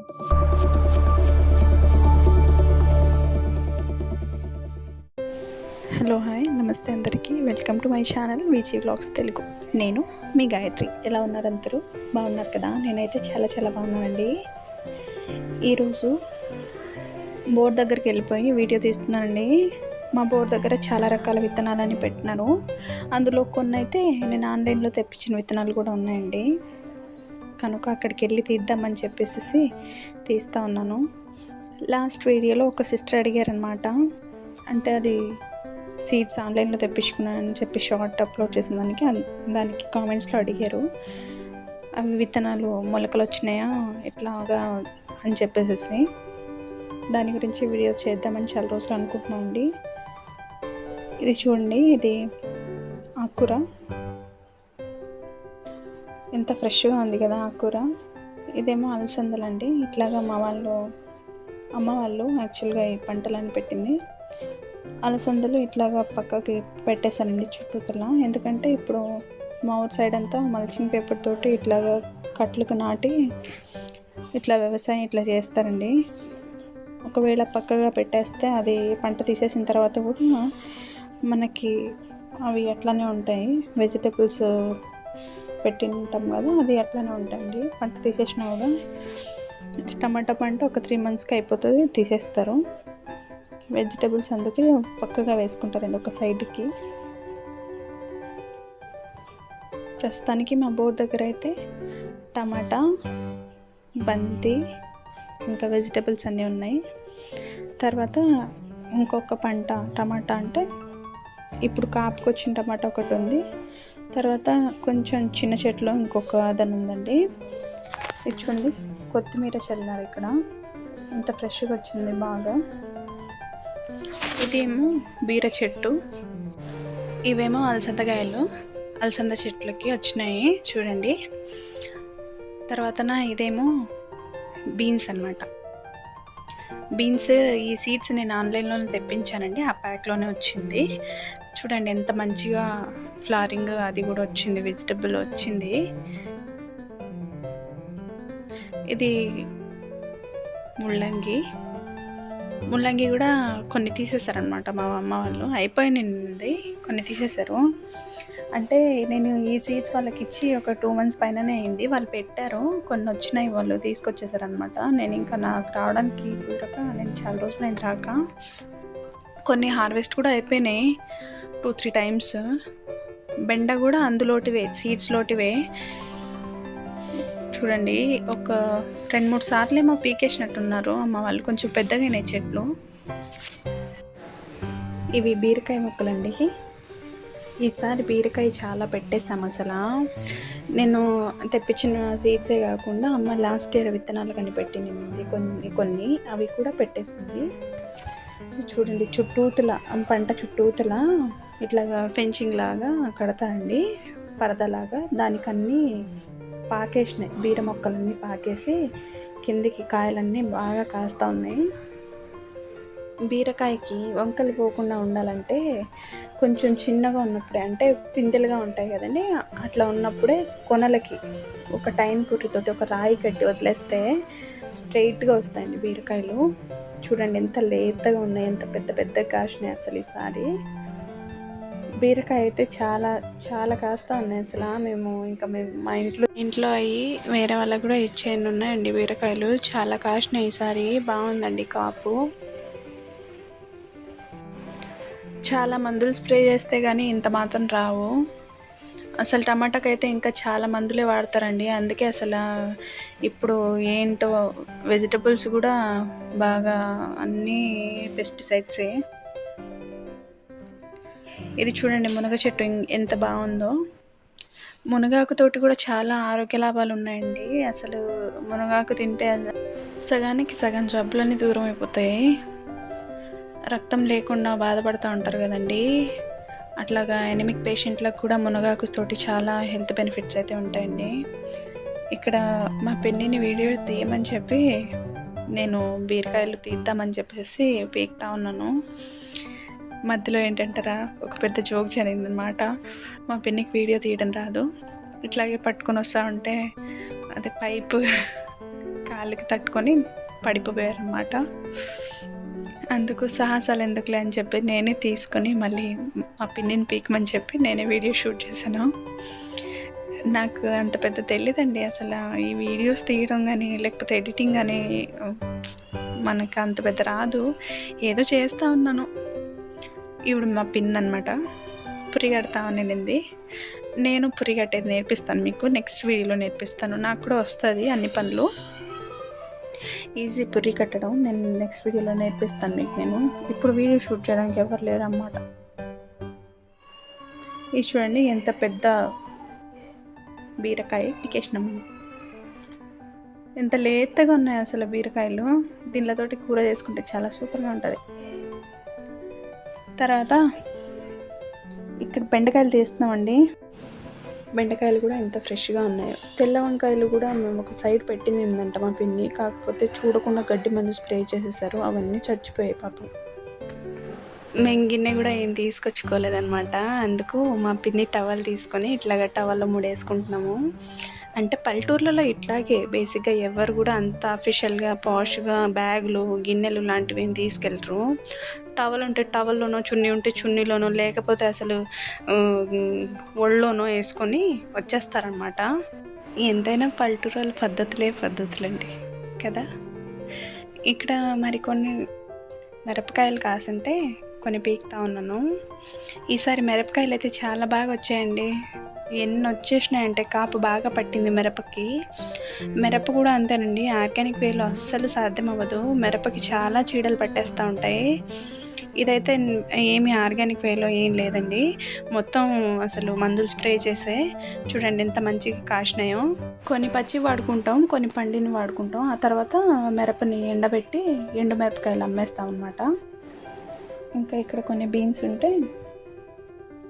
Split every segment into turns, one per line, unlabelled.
Hello hi. నమస్తే అందరికీ. Welcome to my channel VG vlogs Telugu. నేను మీ గాయత్రి. ఎలా ఉన్నారు అందరూ? బాగున్నారు కదా? నేనైతే చాలా చాలా బాగున్నానండి. ఈరోజు బోర్డు దగ్గరికి వెళ్ళిపోయి వీడియో తీస్తున్నానండి. మా బోర్డు దగ్గర చాలా రకాల విత్తనాలని పెట్టినాను. అందులో కొన్ని అయితే నేను ఆన్లైన్లో తెప్పించిన విత్తనాలు కూడా ఉన్నాయండి. కనుక అక్కడికి వెళ్ళి తీద్దామని చెప్పేసి తీస్తూ ఉన్నాను. లాస్ట్ వీడియోలో ఒక సిస్టర్ అడిగారనమాట అంటే అది సీడ్స్ ఆన్లైన్లో తెప్పించుకున్నానని చెప్పి షార్ట్ అప్లోడ్ చేసిన దానికి దానికి కామెంట్స్లో అడిగారు. అవి విత్తనాలు మొలకలు వచ్చినాయా ఎట్లాగా అని చెప్పేసి దాని గురించి వీడియో చేద్దామని చాలా రోజులు అనుకుంటున్నాం అండి ఇది చూడండి ఇది ఆకుర. ఎంత ఫ్రెష్గా ఉంది కదా ఆకుకూర ఇదేమో అలసందలండి. ఇట్లాగా మా వాళ్ళు అమ్మ వాళ్ళు యాక్చువల్గా ఈ పంటలను పెట్టింది. అలసందలు ఇట్లాగా పక్కకి పెట్టేశానండి చుట్టూతల ఎందుకంటే ఇప్పుడు మా ఊరు సైడ్ అంతా మల్చింగ్ పేపర్ తోటి ఇట్లాగా కట్లకు నాటి ఇట్లా వ్యవసాయం ఇట్లా చేస్తారండి. ఒకవేళ పక్కగా పెట్టేస్తే అది పంట తీసేసిన తర్వాత కూడా మనకి అవి అట్లానే ఉంటాయి. వెజిటబుల్స్ పెట్టి ఉంటాం కదా అది అట్లానే ఉంటుంది. పంట తీసేసినా కూడా టమాటా పంట ఒక త్రీ మంత్స్కి అయిపోతుంది తీసేస్తారు. వెజిటబుల్స్ అందుకే పక్కగా వేసుకుంటారండి ఒక సైడ్కి ప్రస్తుతానికి మా బోర్ దగ్గర అయితే టమాటా బంతి ఇంకా వెజిటబుల్స్ అన్నీ ఉన్నాయి. తర్వాత ఇంకొక పంట టమాటా అంటే ఇప్పుడు కాపుకొచ్చిన టమాటా ఒకటి ఉంది. తర్వాత కొంచెం చిన్న చెట్లు ఇంకొక దాని ఉందండి. ఇది చూడండి కొత్తిమీర చల్లారు ఇక్కడ. ఇంత ఫ్రెష్గా వచ్చింది బాగా. ఇదేమో బీర చెట్టు. ఇవేమో అలసందకాయలు అలసంద చెట్లకి వచ్చినాయి చూడండి. తర్వాత ఇదేమో బీన్స్ అన్నమాట. బీన్స్ ఈ సీడ్స్ నేను ఆన్లైన్లోనే తెప్పించానండి ఆ ప్యాక్లోనే వచ్చింది. చూడండి ఎంత మంచిగా ఫ్లారింగ్ అది కూడా వచ్చింది వెజిటబుల్ వచ్చింది. ఇది ముల్లంగి. ముల్లంగి కూడా కొన్ని తీసేశారనమాట మా అమ్మ వాళ్ళు. అయిపోయింది కొన్ని తీసేశారు అంటే నేను ఈ సీడ్స్ వాళ్ళకి ఇచ్చి ఒక టూ మంత్స్ పైననే అయింది. వాళ్ళు పెట్టారు కొన్ని వచ్చినాయి వాళ్ళు తీసుకొచ్చేసారనమాట నేను ఇంకా నాకు రావడానికి కుదరక నేను చాలా రోజులు రాక. కొన్ని హార్వెస్ట్ కూడా అయిపోయినాయి. Two three times. బెండ కూడా అందులోటివే సీడ్స్లోటివే. చూడండి ఒక రెండు మూడు సార్లు ఏమో పీకేసినట్టున్నారు. అమ్మ వాళ్ళు కొంచెం పెద్దగానే చెట్లు. ఇవి బీరకాయ మొక్కలండి. ఈసారి బీరకాయ చాలా పెట్టేసాము అసలు నేను తెప్పించిన సీడ్సే కాకుండా అమ్మ లాస్ట్ ఇయర్ విత్తనాలు కనిపెట్టింది కొన్ని కొన్ని. అవి కూడా పెట్టేసింది. చూడండి చుట్టూతల పంట చుట్టూతల ఇట్లాగా ఫెన్సింగ్ లాగా కడతారండి పరదలాగా. దానికన్నీ పాకేసినాయి. బీర మొక్కలన్నీ పాకేసి కిందికి కాయలన్నీ బాగా కాస్తూ ఉన్నాయి. బీరకాయకి వంకలు పోకుండా ఉండాలంటే కొంచెం చిన్నగా ఉన్నప్పుడే అంటే పిందెలుగా ఉంటాయి కదండి అట్లా ఉన్నప్పుడే కొనలకి ఒక టైం పుర్రితోటి ఒక రాయి కట్టి వదిలేస్తే స్ట్రైట్గా వస్తాయండి బీరకాయలు. చూడండి ఎంత లేతగా ఉన్నాయి ఎంత పెద్ద పెద్ద కాసినాయి అసలు ఈసారి బీరకాయ అయితే చాలా చాలా కాస్తా ఉన్నాయి అసలు. మేము ఇంకా మేము మా ఇంట్లో ఇంట్లో అయ్యి వేరే వాళ్ళకు కూడా ఇచ్చేయండి ఉన్నాయండి బీరకాయలు. చాలా కాసినాయి ఈసారి. బాగుందండి కాపు. చాలా మందులు స్ప్రే చేస్తే కానీ ఇంత మాత్రం రావు. అసలు టమాటాకి అయితే ఇంకా చాలా మందులే వాడతారండి. అందుకే అసలు ఇప్పుడు ఏంటో వెజిటబుల్స్ కూడా బాగా అన్నీ పెస్టిసైడ్సే. ఇది చూడండి మునగ చెట్టు ఇం- ఎంత బాగుందో. మునగాకు తోటి కూడా చాలా ఆరోగ్య లాభాలు ఉన్నాయండి. అసలు మునగాకు తింటే సగానికి సగం జబ్బులన్నీ దూరం అయిపోతాయి. రక్తం లేకుండా బాధపడుతూ ఉంటారు కదండి. అట్లాగా ఎనిమిక్ పేషెంట్లకు కూడా మునగాకు తోటి చాలా హెల్త్ బెనిఫిట్స్ అయితే ఉంటాయండి. ఇక్కడ మా పెళ్ళిని వీడియో తీయమని చెప్పి నేను బీరకాయలు తీద్దామని చెప్పేసి పీకుతా ఉన్నాను. మధ్యలో ఏంటంటారా ఒక పెద్ద జోక్ జరిగిందనమాట మా పిన్నికి వీడియో తీయడం రాదు. ఇట్లాగే పట్టుకొని వస్తా ఉంటే అది పైపు కాళ్ళకి తట్టుకొని పడిపోయారనమాట అందుకు సాహసాలు ఎందుకులే అని చెప్పి నేనే తీసుకొని మళ్ళీ మా పిన్నిని పీకమని చెప్పి నేనే వీడియో షూట్ చేశాను. నాకు అంత పెద్ద తెలియదండి అసలు. ఈ వీడియోస్ తీయడం కానీ లేకపోతే ఎడిటింగ్ కానీ మనకు అంత పెద్ద రాదు. ఏదో చేస్తూ ఉన్నాను. ఇప్పుడు మా పిన్ అనమాట పురిగడతా అనింది. నేను పురిగట్టేది నేర్పిస్తాను మీకు. నెక్స్ట్ వీడియోలో నేర్పిస్తాను. నాకు కూడా వస్తుంది అన్ని పనులు. ఈజీ పురి కట్టడం. నేను నెక్స్ట్ వీడియోలో నేర్పిస్తాను మీకు నేను. ఇప్పుడు వీడియో షూట్ చేయడానికి ఎవరు లేరు అన్నమాట ఇది చూడండి ఎంత పెద్ద బీరకాయ పికేసినాం ఎంత లేతగా ఉన్నాయి అసలు బీరకాయలు. దీనితోటి కూర చేసుకుంటే చాలా సూపర్గా ఉంటుంది. తర్వాత ఇక్కడ బెండకాయలు తీస్తున్నామండి. బెండకాయలు కూడా ఎంత ఫ్రెష్గా ఉన్నాయో. తెల్ల వంకాయలు కూడా మేము ఒక సైడ్ పెట్టిందంట మా పిన్ని. కాకపోతే చూడకుండా గడ్డి మందు స్ప్రే చేసేసారు. అవన్నీ చచ్చిపోయాయి పాపం. మేము గిన్నె కూడా ఏం తీసుకొచ్చుకోలేదన్నమాట. అందుకు మా పిన్ని టవల్ తీసుకొని ఇట్లాగా టవల్లో ముడేసుకుంటున్నాము. అంటే పల్లెటూర్లలో ఇట్లాగే బేసిక్గా ఎవరు కూడా అంత అఫీషియల్గా పాష్గా బ్యాగులు గిన్నెలు లాంటివి ఏం తీసుకెళ్ళరు. టవల్ ఉంటే టవల్లోనో చున్నీ ఉంటే చున్నీలోనో లేకపోతే అసలు ఒళ్ళోనో వేసుకొని వచ్చేస్తారనమాట ఎంతైనా పల్లెటూరుల పద్ధతులే పద్ధతులండి కదా? ఇక్కడ మరికొన్ని మిరపకాయలు కాసుంటే కొన్ని పీకుతా ఉన్నాను. ఈసారి మిరపకాయలు అయితే చాలా బాగా వచ్చాయండి ఎన్ని వచ్చేసినాయంటే కాపు బాగా పట్టింది మిరపకి. మిరప కూడా అంతేనండి ఆర్గానిక్ వేలో అస్సలు సాధ్యం అవ్వదు. మిరపకి చాలా చీడలు పట్టేస్తూ ఉంటాయి. ఇదైతే ఏమి ఆర్గానిక్ వేలో ఏం లేదండి. మొత్తం అసలు మందులు స్ప్రే చేసే చూడండి ఎంత మంచిగా కాసినాయో. కొన్ని పచ్చి వాడుకుంటాం కొన్ని పండిని వాడుకుంటాం. ఆ తర్వాత మిరపని ఎండబెట్టి ఎండు మిరపకాయలు అమ్మేస్తాం అనమాట ఇంకా ఇక్కడ కొన్ని బీన్స్ ఉంటే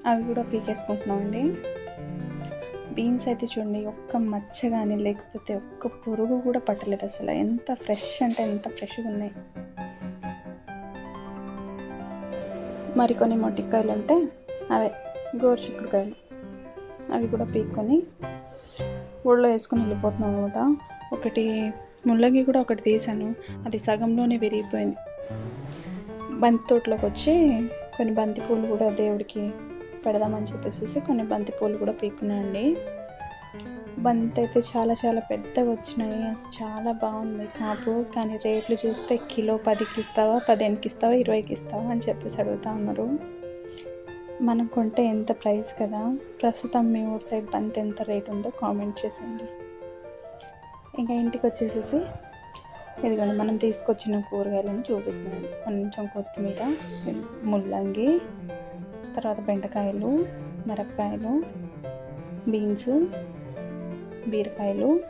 అవి కూడా పీకేసుకుంటున్నాం అండి బీన్స్ అయితే చూడండి ఒక్క మచ్చ కానీ లేకపోతే ఒక్క పురుగు కూడా పట్టలేదు అసలు. ఎంత ఫ్రెష్ అంటే ఎంత ఫ్రెష్గా ఉన్నాయి. మరికొన్ని మొట్టికాయలు అంటే అవే గోరుచిక్కుడుకాయలు. అవి కూడా పీక్కొని ఊళ్ళో వేసుకొని వెళ్ళిపోతున్నాం అనమాట. ఒకటి ముల్లంగి కూడా ఒకటి తీసాను. అది సగంలోనే విరిగిపోయింది. బంతి తోటలోకి వచ్చి కొన్ని బంతి పూలు కూడా దేవుడికి పెడదామని చెప్పేసి కొన్ని బంతి పూలు కూడా పీక్కున్నాయండి బంతి అయితే చాలా చాలా పెద్దగా వచ్చినాయి. చాలా బాగుంది కాపు. కానీ రేట్లు చూస్తే కిలో పదికి ఇస్తావా పదిహేనుకి ఇస్తావా ఇరవైకి ఇస్తావా అని చెప్పేసి అడుగుతా ఉన్నారు. మనం కొంటే ఎంత ప్రైస్ కదా? ప్రస్తుతం మీ ఊరి సైడ్ బంతి ఎంత రేట్ ఉందో కామెంట్ చేసేయండి. ఇంకా ఇంటికి వచ్చేసేసి ఇదిగోండి మనం తీసుకొచ్చిన కూరగాయలను చూపిస్తున్నాను. కొంచెం కొత్తిమీర ముల్లంగి తర్వాత బెండకాయలు మిరపకాయలు బీన్స్ బీరకాయలు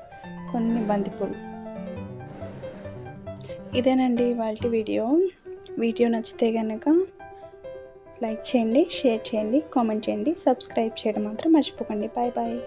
కొన్ని బంతిపూలు. ఇదేనండి వాళ్ళ వీడియో. వీడియో నచ్చితే కనుక లైక్ చేయండి షేర్ చేయండి కామెంట్ చేయండి సబ్స్క్రైబ్ చేయడం మాత్రం మర్చిపోకండి. Bye bye.